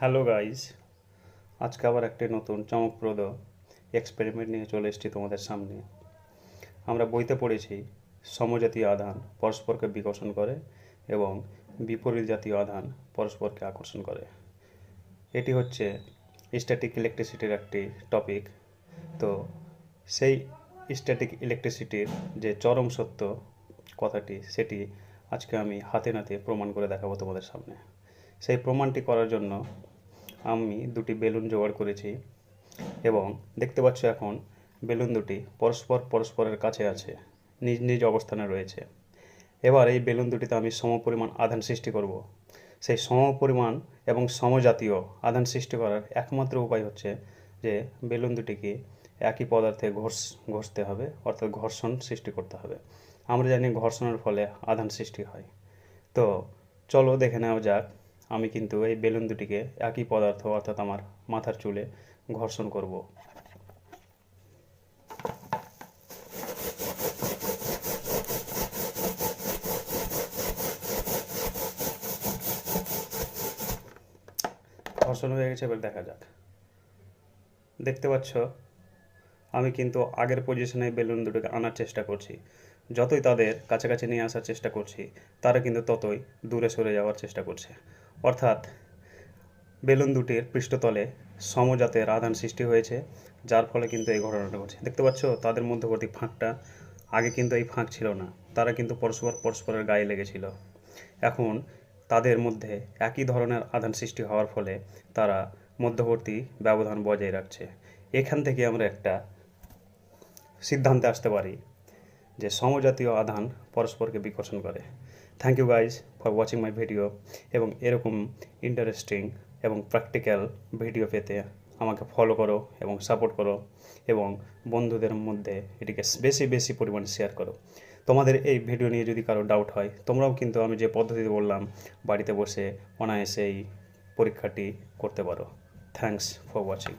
Hello guys আজকে আবার একটি নতুন চমকপ্রদ এক্সপেরিমেন্ট নিয়ে চলে এসেছি তোমাদের সামনে। আমরা বইতে পড়েছি, সমজাতীয় আধান পরস্পরকে বিকর্ষণ করে এবং বিপরীত জাতীয় আধান পরস্পরকে আকর্ষণ করে। এটি হচ্ছে স্ট্যাটিক ইলেকট্রিসিটির একটি টপিক তো সেই স্ট্যাটিক ইলেকট্রিসিটির যে চরম সত্য কথাটি, সেটি আজকে আমি হাতে নাতে প্রমাণ করে দেখাবো তোমাদের সামনে। সেই প্রমাণটি করার জন্য আমি দুটি বেলুন জোগাড় করেছি এবং দেখতে পাচ্ছ এখন বেলুন দুটি পরস্পর পরস্পরের কাছে আছে, নিজ নিজ অবস্থানে রয়েছে। এবার এই বেলুন দুটিতে আমি সমপরিমাণ আধান সৃষ্টি করব। সেই সমপরিমাণ এবং সমজাতীয় আধান সৃষ্টি করার একমাত্র উপায় হচ্ছে যে বেলুন দুটিকে একই পদার্থে ঘষ ঘষতে হবে, অর্থাৎ ঘর্ষণ সৃষ্টি করতে হবে। আমরা জানি ঘর্ষণের ফলে আধান সৃষ্টি হয়। তো চলো দেখে নেওয়া যাক আমি কিন্তু এই বেলুন দুটিকে একই পদার্থ, অর্থাৎ আমার মাথার চুলে ঘর্ষণ করব। ঘর্ষণ হয়ে গেছে, এবার দেখা যাক। দেখতে পাচ্ছ, আমি কিন্তু আগের পজিশনে বেলুন দুটোকে আনার চেষ্টা করছি। যতই তাদের কাছাকাছি নিয়ে আসার চেষ্টা করছি, তারা কিন্তু ততই দূরে সরে যাওয়ার চেষ্টা করছে। অর্থাৎ বেলুন দুটির পৃষ্ঠতলে সমজাতের আধান সৃষ্টি হয়েছে, যার ফলে কিন্তু এই ঘটনাটা ঘটছে। দেখতে পাচ্ছ, তাদের মধ্যবর্তী ফাঁকটা আগে কিন্তু এই ফাঁক ছিল না, তারা কিন্তু পরস্পর পরস্পরের গায়ে লেগেছিল। এখন তাদের মধ্যে একই ধরনের আধান সৃষ্টি হওয়ার ফলে তারা মধ্যবর্তী ব্যবধান বজায় রাখছে। এখান থেকে আমরা একটা সিদ্ধান্তে আসতে পারি যে সমজাতীয় আধান পরস্পরকে বিকর্ষণ করে। Thank you guys for watching my video এবং এরকম ইন্টারেস্টিং এবং প্র্যাকটিক্যাল ভিডিও পেতে আমাকে ফলো করো এবং সাপোর্ট করো এবং বন্ধুদের মধ্যে এটিকে বেশি বেশি পরিমাণে শেয়ার করো। তোমাদের এই ভিডিও নিয়ে যদি কারও ডাউট হয়, তোমরাও কিন্তু আমি যে পদ্ধতিতে বললাম, বাড়িতে বসে অনায়াসে এই পরীক্ষাটি করতে পারো। Thanks for watching